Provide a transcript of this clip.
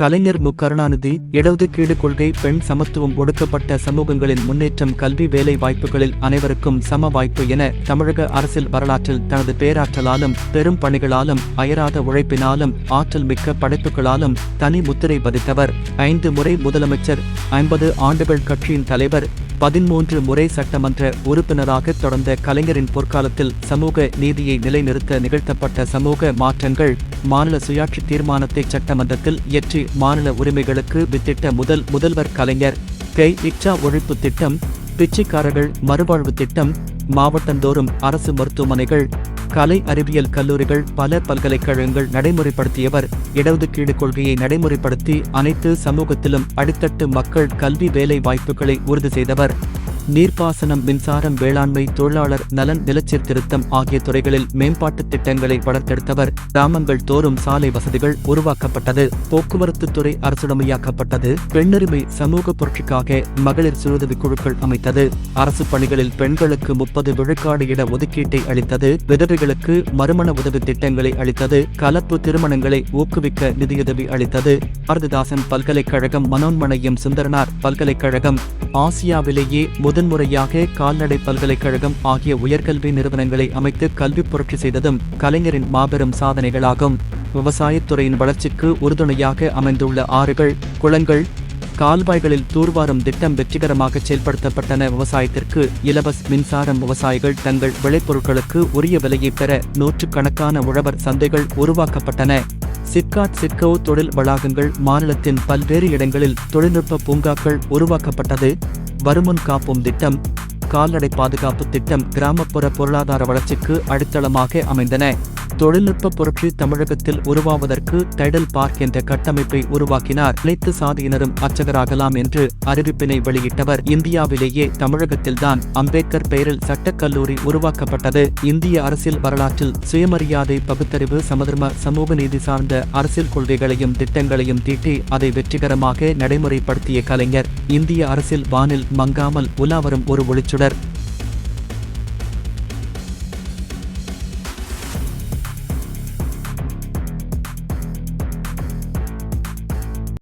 கலைஞர் மு. கருணாநிதி இடஒதுக்கீடு கொள்கை பெண் சமத்துவம் ஒடுக்கப்பட்ட சமூகங்களின் முன்னேற்றம் கல்வி வேலை வாய்ப்புகளில் அனைவருக்கும் சம வாய்ப்பு என தமிழக அரசியல் வரலாற்றில் தனது பேராற்றலாலும் பெரும் பணிகளாலும் அயராத உழைப்பினாலும் ஆற்றல் மிக்க படைப்புகளாலும் தனி முத்திரை பதித்தவர். ஐந்து முறை முதலமைச்சர் ஐம்பது ஆண்டுகள் கட்சியின் தலைவர் பதிமூன்று முறை சட்டமன்ற உறுப்பினராக தொடர்ந்த கலைஞரின் பொற்காலத்தில் சமூக நீதியை நிலைநிறுத்த நிகழ்த்தப்பட்ட சமூக மாற்றங்கள் மாநில சுயாட்சி தீர்மானத்தை சட்டமன்றத்தில் இயற்றி மாநில உரிமைகளுக்கு வித்திட்ட முதல் முதல்வர் கலைஞர் கை. இச்சா ஒழிப்பு திட்டம் பிச்சைக்காரர்கள் மறுவாழ்வு திட்டம் மாவட்டந்தோறும் அரசு மருத்துவமனைகள் கலை அறிவியல் கல்லூரிகள் பல பல்கலைக்கழகங்கள் நடைமுறைப்படுத்தியவர். இடஒதுக்கீடு கொள்கையை நடைமுறைப்படுத்தி அனைத்து சமூகத்திலும் அடித்தட்டு மக்கள் கல்வி வேலை வாய்ப்புகளை உறுதி செய்தவர். நீர்ப்பாசனம் மின்சாரம் வேளாண்மை தொழிலாளர் நலன் நிலச்சீர்திருத்தம் ஆகிய துறைகளில் மேம்பாட்டு திட்டங்களை வளர்த்தெடுத்தவர் கிராமங்கள் தோறும் சாலை வசதிகள் உருவாக்கப்பட்டது. போக்குவரத்து துறை அரசுடமையாக்கப்பட்டது. பெண்ணுரிமை சமூக புரட்சிக்காக மகளிர் சுயஉதவி குழுக்கள் அமைத்தது. அரசு பணிகளில் பெண்களுக்கு முப்பது விழுக்காடு இட ஒதுக்கீட்டை அளித்தது. விதவைகளுக்கு மறுமண உதவி திட்டங்களை அளித்தது. கலப்பு திருமணங்களை ஊக்குவிக்க நிதியுதவி அளித்தது. பாரதிதாசன் பல்கலைக்கழகம் மனோன்மனையும் சுந்தரனார் பல்கலைக்கழகம் ஆசியாவிலேயே முதன்முறையாக கால்நடை பல்கலைக்கழகம் ஆகிய உயர்கல்வி நிறுவனங்களை அமைத்து கல்வி புரட்சி செய்ததும் கலைஞரின் மாபெரும் சாதனைகளாகும். விவசாயத்துறையின் வளர்ச்சிக்கு உறுதுணையாக அமைந்துள்ள ஆறுகள் குளங்கள் கால்வாய்களில் தூர்வாரும் திட்டம் வெற்றிகரமாக செயல்படுத்தப்பட்டன. விவசாயத்திற்கு இலவச மின்சாரம் விவசாயிகள் தங்கள் விளைபொருட்களுக்கு உரிய விலையை பெற நூற்றுக்கணக்கான உழவர் சந்தைகள் உருவாக்கப்பட்டன. சிப்காட் சிட்கோ தொழில் வளாகங்கள் மாநிலத்தின் பல்வேறு இடங்களில் தொழில்நுட்ப பூங்காக்கள் உருவாக்கப்பட்டது. வருமுன் காப்போம் திட்டம் கால்நடை பாதுகாப்பு திட்டம் கிராமப்புற பொருளாதார வளர்ச்சிக்கு அடித்தளமாக அமைந்தன. தொழில்நுட்ப புரட்சி தமிழகத்தில் உருவாவதற்கு டைடல் பார்க் என்ற கட்டமைப்பை உருவாக்கினார். அனைத்து சாதியினரும் அர்ச்சகராகலாம் என்று அறிவிப்பினை வெளியிட்டவர் இந்தியாவிலேயே தமிழகத்தில்தான். அம்பேத்கர் பெயரில் சட்டக்கல்லூரி உருவாக்கப்பட்டது. இந்திய அரசியல் வரலாற்றில் சுயமரியாதை பகுத்தறிவு சமதர்ம சமூக நீதி சார்ந்த அரசியல் கொள்கைகளையும் திட்டங்களையும் தீட்டி அதை வெற்றிகரமாக நடைமுறைப்படுத்திய கலைஞர். இந்திய அரசியல் வானில் மங்காமல் உலாவரும் ஒரு ஒளிச்சுடர்.